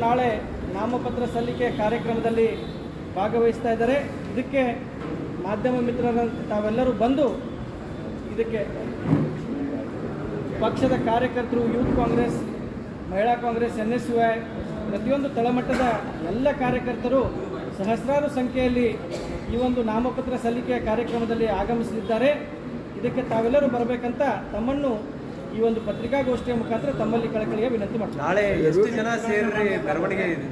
ನಾಳೆ ನಾಮಪತ್ರ ಸಲ್ಲಿಕೆ ಕಾರ್ಯಕ್ರಮದಲ್ಲಿ ಭಾಗವಹಿಸ್ತಾ ಇದ್ದಾರೆ. ಇದಕ್ಕೆ ಮಾಧ್ಯಮ ಮಿತ್ರರ ತಾವೆಲ್ಲರೂ ಬಂದು ಇದಕ್ಕೆ ಪಕ್ಷದ ಕಾರ್ಯಕರ್ತರು, ಯೂತ್ ಕಾಂಗ್ರೆಸ್, ಮಹಿಳಾ ಕಾಂಗ್ರೆಸ್, ಎನ್ ಎಸ್ ಯು ಪ್ರತಿಯೊಂದು ತಳಮಟ್ಟದ ಎಲ್ಲ ಕಾರ್ಯಕರ್ತರು ಸಹಸ್ರಾರು ಸಂಖ್ಯೆಯಲ್ಲಿ ಈ ಒಂದು ನಾಮಪತ್ರ ಸಲ್ಲಿಕೆಯ ಕಾರ್ಯಕ್ರಮದಲ್ಲಿ ಆಗಮಿಸಲಿದ್ದಾರೆ. ಇದಕ್ಕೆ ತಾವೆಲ್ಲರೂ ಬರಬೇಕಂತ ತಮ್ಮನ್ನು ಈ ಒಂದು ಪತ್ರಿಕಾಗೋಷ್ಠಿಯ ಮುಖಾಂತರ ತಮ್ಮಲ್ಲಿ ಕಳಕಳಿಯ ವಿನಂತಿ ಮಾಡ್ತಾರೆ ನಾಳೆ ಎಷ್ಟು ಜನ ಸೇರಿ ಮೆರವಣಿಗೆ ಇದೆ?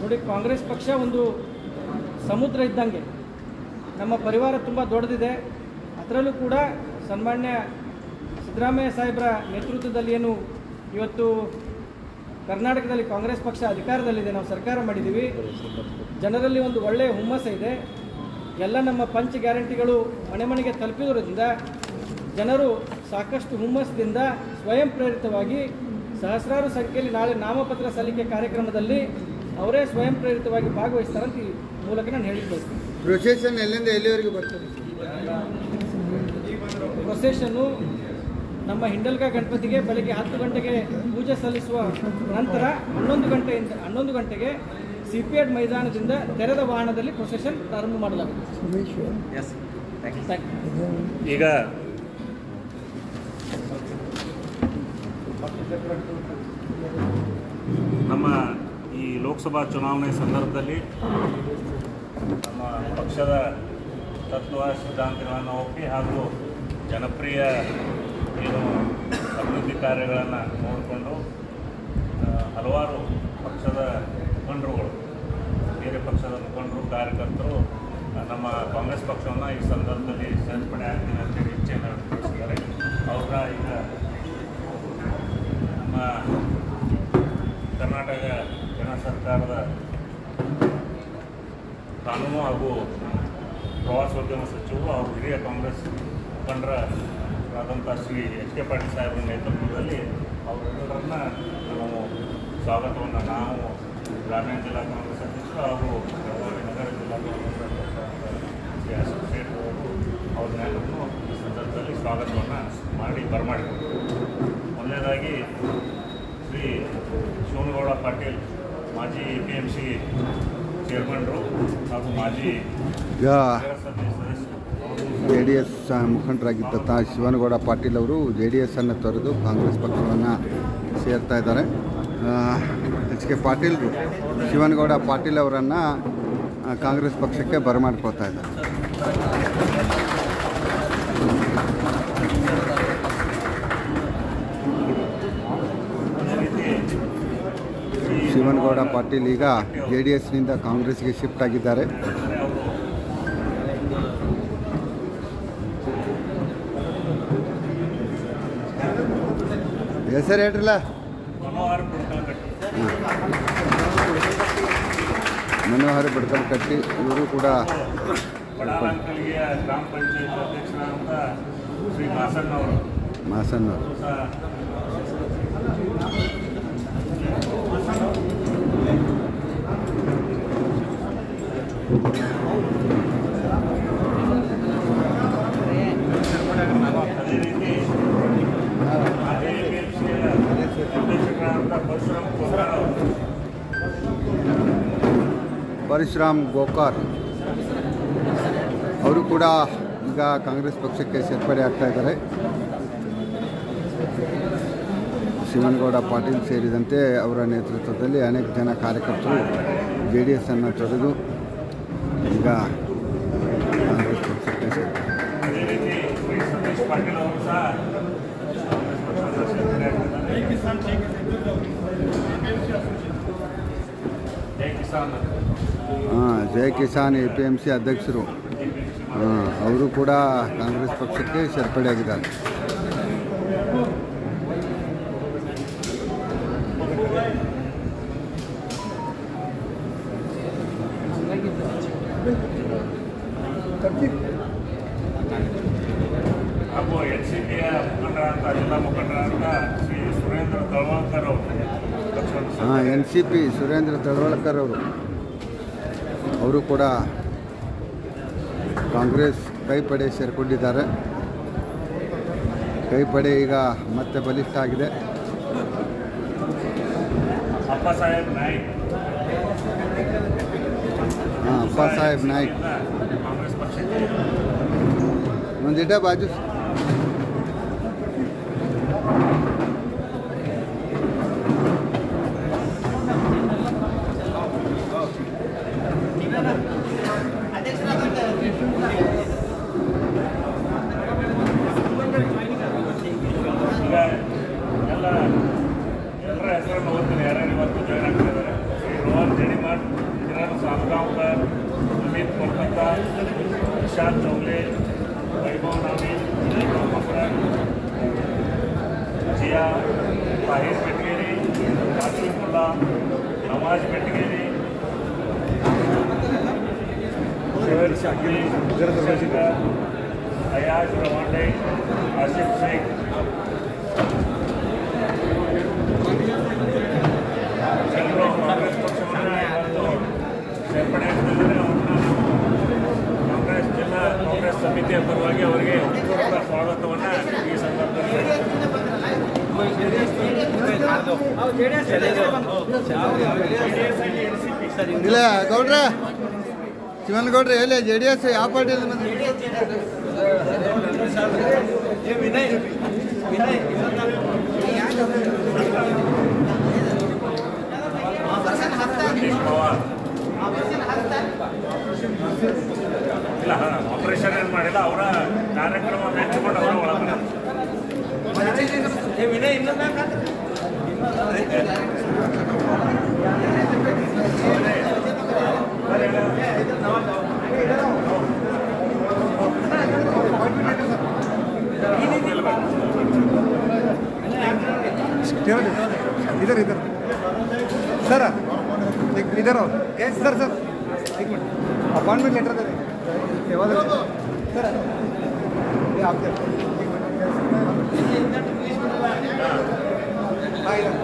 ನೋಡಿ ಕಾಂಗ್ರೆಸ್ ಪಕ್ಷ ಒಂದು ಸಮುದ್ರ ಇದ್ದಂಗೆ. ನಮ್ಮ ಪರಿವಾರ ತುಂಬ ದೊಡ್ಡದಿದೆ. ಅದರಲ್ಲೂ ಕೂಡ ಸನ್ಮಾನ್ಯ ಸಿದ್ದರಾಮಯ್ಯ ಸಾಹೇಬರ ನೇತೃತ್ವದಲ್ಲಿ ಏನು ಇವತ್ತು ಕರ್ನಾಟಕದಲ್ಲಿ ಕಾಂಗ್ರೆಸ್ ಪಕ್ಷ ಅಧಿಕಾರದಲ್ಲಿದೆ ನಾವು ಸರ್ಕಾರ ಮಾಡಿದ್ದೀವಿ. ಜನರಲ್ಲಿ ಒಂದು ಒಳ್ಳೆಯ ಹುಮ್ಮಸ್ಸು ಇದೆ. ಎಲ್ಲ ನಮ್ಮ ಪಂಚ ಗ್ಯಾರಂಟಿಗಳು ಮನೆ ಮನೆಗೆ ತಲುಪಿರೋದ್ರಿಂದ ಜನರು ಸಾಕಷ್ಟು ಹುಮ್ಮಸ್ಸಿನಿಂದ ಸ್ವಯಂ ಪ್ರೇರಿತವಾಗಿ ಸಹಸ್ರಾರು ಸಂಖ್ಯೆಯಲ್ಲಿ ನಾಳೆ ನಾಮಪತ್ರ ಸಲ್ಲಿಕೆ ಕಾರ್ಯಕ್ರಮದಲ್ಲಿ ಅವರೇ ಸ್ವಯಂ ಪ್ರೇರಿತವಾಗಿ ಭಾಗವಹಿಸ್ತಾರಂತ ಈ ಮೂಲಕ ನಾನು ಬಯಸ್ತೀನಿ ಪ್ರೊಸೆಷನ್ ಎಲ್ಲಿಂದ ಎಲ್ಲಿವರೆಗೆ ಬರ್ತದೆ? ಪ್ರೊಸೆಷನ್ನು ನಮ್ಮ ಹಿಂಡಲ್ಗ ಗಣಪತಿಗೆ ಬೆಳಗ್ಗೆ ಹತ್ತು ಗಂಟೆಗೆ ಪೂಜೆ ಸಲ್ಲಿಸುವ ನಂತರ ಹನ್ನೊಂದು ಗಂಟೆಯಿಂದ ಹನ್ನೊಂದು ಗಂಟೆಗೆ ಸಿ ಪಿ ಎಡ್ ಮೈದಾನದಿಂದ ತೆರೆದ ವಾಹನದಲ್ಲಿ ಪ್ರೊಸೆಷನ್ ಪ್ರಾರಂಭ ಮಾಡಲಾಗುತ್ತೆ ಎಸ್ ಥ್ಯಾಂಕ್ ಯು ಈಗ ನಮ್ಮ ಈ ಲೋಕಸಭಾ ಚುನಾವಣೆ ಸಂದರ್ಭದಲ್ಲಿ ನಮ್ಮ ಪಕ್ಷದ ತತ್ವ ಸಿದ್ಧಾಂತಗಳನ್ನು ಒಪ್ಪಿ ಹಾಗೂ ಜನಪ್ರಿಯ ಏನು ಅಭಿವೃದ್ಧಿ ಕಾರ್ಯಗಳನ್ನು ನೋಡಿಕೊಂಡು ಹಲವಾರು ಪಕ್ಷದ ಮುಖಂಡರುಗಳು ಕಾರ್ಯಕರ್ತರು ನಮ್ಮ ಕಾಂಗ್ರೆಸ್ ಪಕ್ಷವನ್ನು ಈ ಸಂದರ್ಭದಲ್ಲಿ ಸೇರ್ಪಡೆ ಆಗ್ತೀನಿ ಅಂತೇಳಿ ಇಚ್ಛೆಯನ್ನು ವ್ಯಕ್ತಪಡಿಸಿದ್ದಾರೆ. ಅವರ ಈಗ ನಮ್ಮ ಕರ್ನಾಟಕ ಜನ ಸರ್ಕಾರದ ಕಾನೂನು ಹಾಗೂ ಪ್ರವಾಸೋದ್ಯಮ ಸಚಿವರು ಹಾಗೂ ಹಿರಿಯ ಕಾಂಗ್ರೆಸ್ ಮುಖಂಡರಾದಂಥ ಶ್ರೀ ಎಚ್ ಕೆ ಪಾಟೀಲ್ ಸಾಹೇಬರ ನೇತೃತ್ವದಲ್ಲಿ ಅವರೆಲ್ಲರನ್ನ ನಾವು ಸ್ವಾಗತವನ್ನು ನಾವು ಗ್ರಾಮೀಣ ಜಿಲ್ಲಾ ಕಾಂಗ್ರೆಸ್ ಅಧ್ಯಕ್ಷರು ಹಾಗೂ ಬೆಳಗಾವಿ ನಗರ ಜಿಲ್ಲಾ ಕಾಂಗ್ರೆಸ್ ಅಧ್ಯಕ್ಷ ಶ್ರೀ ಅಶೋಕ್ ಶೇಟ್ ಅವರು ಅವ್ರನ್ನೆಲ್ಲರನ್ನು ಈ ಸಂದರ್ಭದಲ್ಲಿ ಸ್ವಾಗತವನ್ನು ಮಾಡಿ ಬರಮಾಡಿದರು ಮೊದಲನೇದಾಗಿ ಶ್ರೀ ಶಿವನಗೌಡ ಪಾಟೀಲ್ ಮಾಜಿ ಪಿ ಎಂ ಸಿ ಚೇರ್ಮನ್ರು ಹಾಗೂ ಮಾಜಿ ಜೆ ಡಿ ಎಸ್ ಮುಖಂಡರಾಗಿದ್ದಂಥ ಶಿವನಗೌಡ ಪಾಟೀಲ್ ಅವರು ಜೆ ಡಿ ಎಸ್ಸನ್ನು ತೊರೆದು ಕಾಂಗ್ರೆಸ್ ಪಕ್ಷವನ್ನು ಸೇರ್ತಾ ಇದ್ದಾರೆ. ಎಚ್ ಕೆ ಪಾಟೀಲ್ರು ಶಿವನಗೌಡ ಪಾಟೀಲ್ ಅವರನ್ನು ಕಾಂಗ್ರೆಸ್ ಪಕ್ಷಕ್ಕೆ ಬರಮಾಡ್ಕೊಳ್ತಾ ಇದ್ದಾರೆ. ಶಿವನಗೌಡ ಪಾಟೀಲ್ ಈಗ ಜೆ ಡಿ ಎಸ್ನಿಂದ ಕಾಂಗ್ರೆಸ್ಗೆ ಶಿಫ್ಟ್ ಆಗಿದ್ದಾರೆ. ಹೆಸರು ಹೇಳ್ರಲ್ಲ? ಮನೋಹರ್ ಕುಡ್ಕಲ್ಕಟ್ಟಿ ಮನೋಹರ್ ಬಡ್ಕಲ್ ಕಟ್ಟಿ ಇವರು ಕೂಡ ಬಡಾಲಂಕಲ್ಗಿಯ ಗ್ರಾಮ ಪಂಚಾಯತ್ ಅಧ್ಯಕ್ಷರಾದಂಥ ಶ್ರೀ ಮಾಸಣ್ಣ ಅವರು ಮಾಸನ್ನವರು ಸಹ ಅದೇ ರೀತಿ APMC ಯ ಅಧ್ಯಕ್ಷರಾದಂಥ ಪರಶುರಾಮ್ ಗೋಕಾರ್. ಅವರು ಕೂಡ ಈಗ ಕಾಂಗ್ರೆಸ್ ಪಕ್ಷಕ್ಕೆ ಸೇರ್ಪಡೆ ಆಗ್ತಾ ಇದ್ದಾರೆ. ಶಿವನಗೌಡ ಪಾಟೀಲ್ ಸೇರಿದಂತೆ ಅವರ ನೇತೃತ್ವದಲ್ಲಿ ಅನೇಕ ಜನ ಕಾರ್ಯಕರ್ತರು ಜೆ ಡಿ ಎಸ್ ಅನ್ನು ತೊರೆದು ಈಗ ಕಾಂಗ್ರೆಸ್ ಪಕ್ಷಕ್ಕೆ ಸೇರ್ತಾರೆ ಅದೇ ರೀತಿ ಶ್ರೀ ಸತೀಶ್ ಪಾಟೀಲ್ ಅವರು ಸಹ ಕಾಂಗ್ರೆಸ್ ಪಕ್ಷದ ಸೇರ್ಪಡೆ ಆಗ್ತಿದ್ದಾರೆ ಜೈ ಕಿಸಾನ್ ಹಾಂ ಜಯ ಕಿಸಾನ್ ಎ ಪಿ ಎಂ ಸಿ ಅಧ್ಯಕ್ಷರು. ಹಾಂ, ಅವರು ಕೂಡ ಕಾಂಗ್ರೆಸ್ ಪಕ್ಷಕ್ಕೆ ಸೇರ್ಪಡೆಯಾಗಿದ್ದಾರೆ ಹಾಗೂ ಎನ್ ಸಿ ಪಿಯ ಮುಖಂಡರಾದಂಥ ಜಿಲ್ಲಾ ಮುಖಂಡರಾದಂಥ ಶ್ರೀ ಸುರೇಂದ್ರ ತಳವಾಳ್ಕರ್ ಅವರು ಪಕ್ಷವನ್ನು ಹಾಂ N C P Surendra Talavalkar ಅವರು ಅವರು ಕೂಡ ಕಾಂಗ್ರೆಸ್ ಕೈಪಡೆ ಸೇರಿಕೊಂಡಿದ್ದಾರೆ. ಕೈಪಡೆ ಈಗ ಮತ್ತೆ ಬಲಿಷ್ಠ ಆಗಿದೆ. ಅಪ್ಪ ಸಾಹೇಬ್ ನಾಯ್ಕ್. ಹಾಂ ಅಪ್ಪ ಸಾಹೇಬ್ ನಾಯ್ಕ್. ಒಂದಿಟ ಬಾಜು ಬೆಟ್ಗೇರಿ ಕಾಸಿಫ್ ಮುಲ್ಲಾ ನವಾಜ್ ಶಂಕರ್ ಅಯಾಜ್ ರವಾಂಡೆ ಆಸಿಫ್ ಶೇಖ್. ಕಾಂಗ್ರೆಸ್ ಸೇರ್ಪಡೆ ಕಾಂಗ್ರೆಸ್ ಜಿಲ್ಲಾ ಕಾಂಗ್ರೆಸ್ ಸಮಿತಿಯ ಪರವಾಗಿ ಅವರಿಗೆ ಸ್ವಾಗತವನ್ನು ಈ ಸಂದರ್ಭದಲ್ಲಿ ಇಲ್ಲ, ಗೌಡ್ರ. ಶಿವನ್ ಶಿವನಗೌಡ್ರೆ ಎಲ್ಲಿ? ಜೆ ಡಿ ಎಸ್ ಯಾವ ಪವಾರ್ ಇಲ್ಲ ಆಪರೇಷನ್ ಏನ್ ಮಾಡಿಲ್ಲ, ಅವರ ಕಾರ್ಯಕ್ರಮ ಇದಾರೆ ಇದಾರೆ ಸರ್ ಇದರ ಏನು sir sir. Appointment letter sir ಆಗ್ತೇವೆ ஆயிரம்